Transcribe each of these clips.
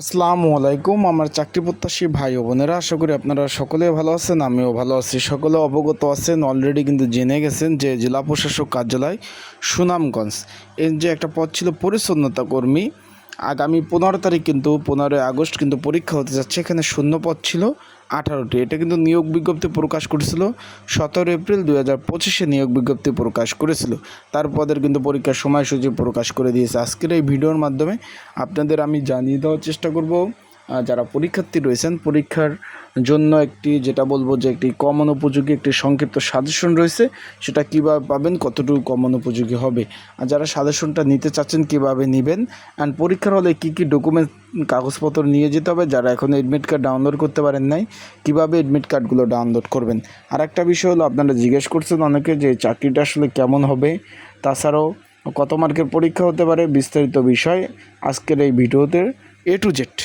আসসালামু আলাইকুম, আমার চাকরি প্রত্যাশী ভাই ও বোনেরা, আশা করি আপনারা সকলে ভালো আছেন, আমিও ভালো আছি। সকলে অবগত আছেন অলরেডি কিন্তু জেনে গেছেন যে জেলা প্রশাসক কার্যালয় সুনামগঞ্জ। এর যে একটা পদ ছিল পরিচ্ছন্নতা কর্মী, আগামী পনেরো তারিখ কিন্তু, পনেরোই আগস্ট কিন্তু পরীক্ষা হতে যাচ্ছে, এখানে শূন্য পদ ছিল। আঠারোটি। এটা কিন্তু নিয়োগ বিজ্ঞপ্তি প্রকাশ করেছিল সতেরো এপ্রিল দুই হাজার পঁচিশে নিয়োগ বিজ্ঞপ্তি প্রকাশ করেছিল। তার পদের কিন্তু পরীক্ষার সময়সূচি প্রকাশ করে দিয়েছে। আজকের এই ভিডিওর মাধ্যমে আপনাদের আমি জানিয়ে দেওয়ার চেষ্টা করব যারা পরীক্ষার্থী রয়েছেন, পরীক্ষার জন্য একটি যেটা বলব যে একটি কমন উপযোগী একটি সংক্ষিপ্ত সাজেশন রয়েছে, সেটা কীভাবে পাবেন, কতটুকু কমন উপযোগী হবে। আর যারা সাজেশনটা নিতে চাচ্ছেন, কীভাবে নেবেন? অ্যান্ড পরীক্ষার হলে কী কী ডকুমেন্ট কাগজপত্র নিয়ে যেতে হবে, যারা এখন এডমিট কার্ড ডাউনলোড করতে পারেন নাই, কীভাবে এডমিট কার্ডগুলো ডাউনলোড করবেন? আর একটা বিষয় হলো, আপনারা জিজ্ঞেস করছেন অনেকে যে চাকরিটা আসলে কেমন হবে, তাছাড়াও কত মার্কের পরীক্ষা হতে পারে, বিস্তারিত বিষয় আজকের এই ভিডিওতে এ টু জেড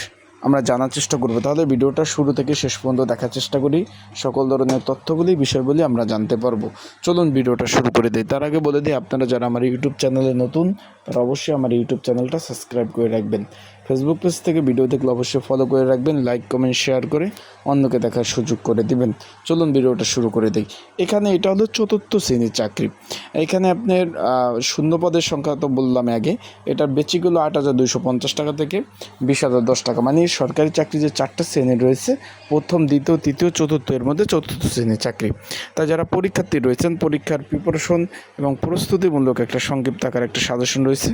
আমরা জানার চেষ্টা করব। তাহলে ভিডিওটা শুরু থেকে শেষ পর্যন্ত দেখার চেষ্টা করি, সকল ধরনের তথ্যগুলি, বিষয়গুলি আমরা জানতে পারব। চলুন ভিডিওটা শুরু করে দিই। তার আগে বলে দিই, আপনারা যারা আমার ইউটিউব চ্যানেলে নতুন, তারা অবশ্যই আমার ইউটিউব চ্যানেলটা সাবস্ক্রাইব করে রাখবেন। ফেসবুক পেজ থেকে ভিডিও দেখলে অবশ্যই ফলো করে রাখবেন লাইক কমেন্ট শেয়ার করে অন্যকে দেখার সুযোগ করে দিবেন। চলুন ভিডিওটা শুরু করে দিই। এখানে এটা হলো চতুর্থ শ্রেণির চাকরি। এখানে আপনার শূন্য পদের সংখ্যা তো বললাম আগে। এটার বেচিগুলো আট হাজার দুইশো পঞ্চাশ টাকা থেকে বিশ হাজার দশ টাকা। মানে সরকারি চাকরি যে চারটা শ্রেণি রয়েছে, প্রথম, দ্বিতীয়, তৃতীয়, চতুর্থ, এর মধ্যে চতুর্থ শ্রেণির চাকরি। তা যারা পরীক্ষার্থী রয়েছেন, পরীক্ষার প্রিপারেশন এবং প্রস্তুতিমূলক একটা সংক্ষিপ্ত আকার একটা সাজেশন রয়েছে।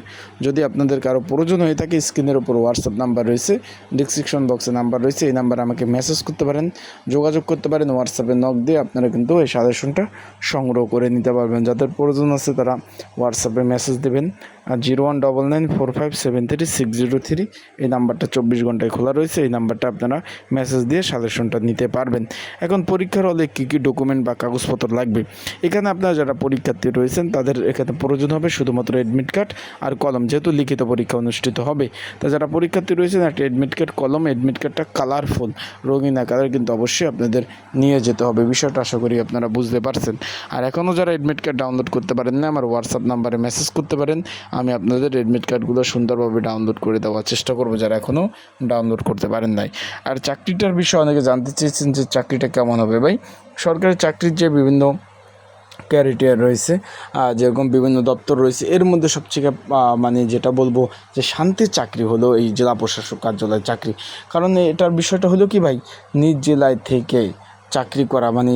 যদি আপনাদের কারও প্রয়োজন হয়ে থাকে স্ক্রিনের ওপর হোয়াটসঅ্যাপ নাম্বার রয়েছে ডিসক্রিপশন বক্সে নাম্বার রয়েছে, এই নাম্বারে আমাকে মেসেজ করতে পারেন, যোগাযোগ করতে পারেন হোয়াটসঅ্যাপে নক দিয়ে আপনারা কিন্তু এই সাজেশনটা সংগ্রহ করে নিতে পারবেন। যাদের প্রয়োজন আছে তারা হোয়াটসঅ্যাপে মেসেজ দেবেন। আর zero one double nine four five seven three six zero three. এই নাম্বারটা চব্বিশ ঘন্টায় খোলা রয়েছে, এই নাম্বারটা আপনারা মেসেজ দিয়ে সাজেশনটা নিতে পারবেন। এখন পরীক্ষার হলে কী কী ডকুমেন্ট বা কাগজপত্র লাগবে? এখানে আপনারা যারা পরীক্ষার্থী রয়েছেন, তাদের এখানে প্রয়োজন হবে শুধুমাত্র অ্যাডমিট কার্ড আর কলম, যেহেতু লিখিত পরীক্ষা অনুষ্ঠিত হবে। তা যারা পরীক্ষার্থী রয়েছেন, একটা অ্যাডমিট কার্ড কলম অ্যাডমিট কার্ডটা কালারফুল রঙিন আকারের, কিন্তু অবশ্যই আপনাদের নিয়ে যেতে হবে। বিষয়টা আশা করি আপনারা বুঝতে পারছেন। আর এখনও যারা অ্যাডমিট কার্ড ডাউনলোড করতে পারেন না আমার হোয়াটসঅ্যাপ নাম্বারে মেসেজ করতে পারেন। আমি আপনাদের রেডমিট কার্ডগুলো সুন্দরভাবে ডাউনলোড করে দেওয়ার চেষ্টা করব যারা এখনও ডাউনলোড করতে পারেন নাই। আর চাকরিটার বিষয়ে অনেকে জানতে চেয়েছেন যে চাকরিটা কেমন হবে ভাই? সরকারি চাকরির যে বিভিন্ন ক্যারিটিয়ার রয়েছে যেরকম বিভিন্ন দপ্তর রয়েছে এর মধ্যে আহ, মানে যেটা বলব যে শান্তির চাকরি হলো এই জেলা প্রশাসক কার্যালয়ের চাকরি। কারণ এটার বিষয়টা হলো কি ভাই? নিজ জেলায় থেকে চাকরি করা মানে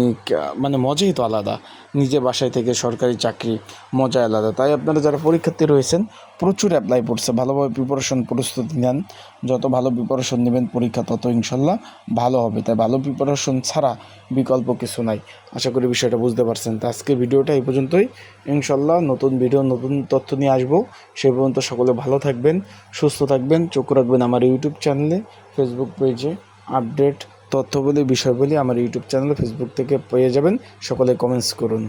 মানে মজাই তো আলাদা। নিজে বাসায় থেকে সরকারি চাকরি, মজাই আলাদা। তাই আপনারা যারা পরীক্ষার্থী রয়েছেন, প্রচুর অ্যাপ্লাই করছে ভালোভাবে প্রিপারেশন প্রস্তুতি নেন। যত ভালো প্রিপারেশন নেবেন পরীক্ষা, তত ইনশাল্লাহ ভালো হবে। তাই ভালো প্রিপারেশন ছাড়া বিকল্প কিছু নাই। আশা করি বিষয়টা বুঝতে পারছেন। তো আজকে ভিডিওটা এই পর্যন্তই। ইনশাল্লাহ নতুন ভিডিও নতুন তথ্য নিয়ে আসব। সেই পর্যন্ত সকলে ভালো থাকবেন, সুস্থ থাকবেন। চোখ রাখবেন আমার ইউটিউব চ্যানেলে ফেসবুক পেজে আপডেট তথ্যগুলি বিষয়গুলি আমার ইউটিউব চ্যানেল ফেসবুক থেকে পেয়ে যাবেন। সকলে কমেন্টস করুন।